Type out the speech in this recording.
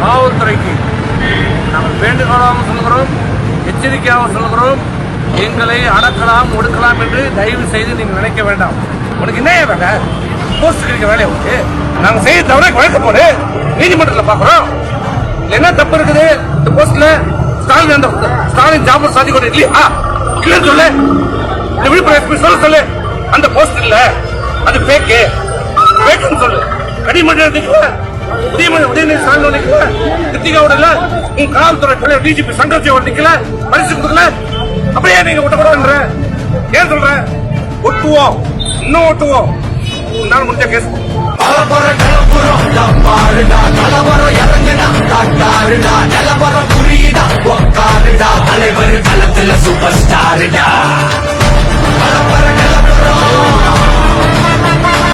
காவல்துறைக்கு நாங்கள் வேண்டுகோளாக சொல்கிறோம் எச்சரிக்கையாக சொல்கிறோம் எங்களை அடக்கலாம் ஒடுக்கலாம் என்று தயவு செய்து நீங்கள் நினைக்க வேண்டாம். உனக்கு என்ன வேலை? போஸ்ட் கிடைக்க வேலையை உனக்கு? நாங்கள் செய்ய தவிர வழக்கு போடு. நீதிமன்றத்தில் பார்க்குறோம் என்ன தப்பு இருக்குது? இந்த போஸ்ட்ல ஸ்டாலின் அந்த ஸ்டாலின் ஜாபர் சாதி கொண்டு இல்லையா? இல்லைன்னு சொல்லு. விழுப்புரம் எஸ்பி சொல்ல சொல்லு? அந்த போஸ்ட் இல்ல அது பேக்கு பேக்குன்னு சொல்லு. கடிமன்ற நிக்கல உதயமணி உதயநிதி ஸ்டாலின் நிக்கல கிருத்திகாவோட இல்ல உங்க காவல்துறை தலைவர் டிஜிபி சங்கர்ஜியோட நிக்கல. பரிசு கொடுக்கல. அப்படியே நீங்க விட்டக்கூடாதுன்ற ஏன் சொல்ற? ஒட்டுவோம். இன்னும் ஒட்டுவோம். நாள் முடிஞ்ச கேஸ்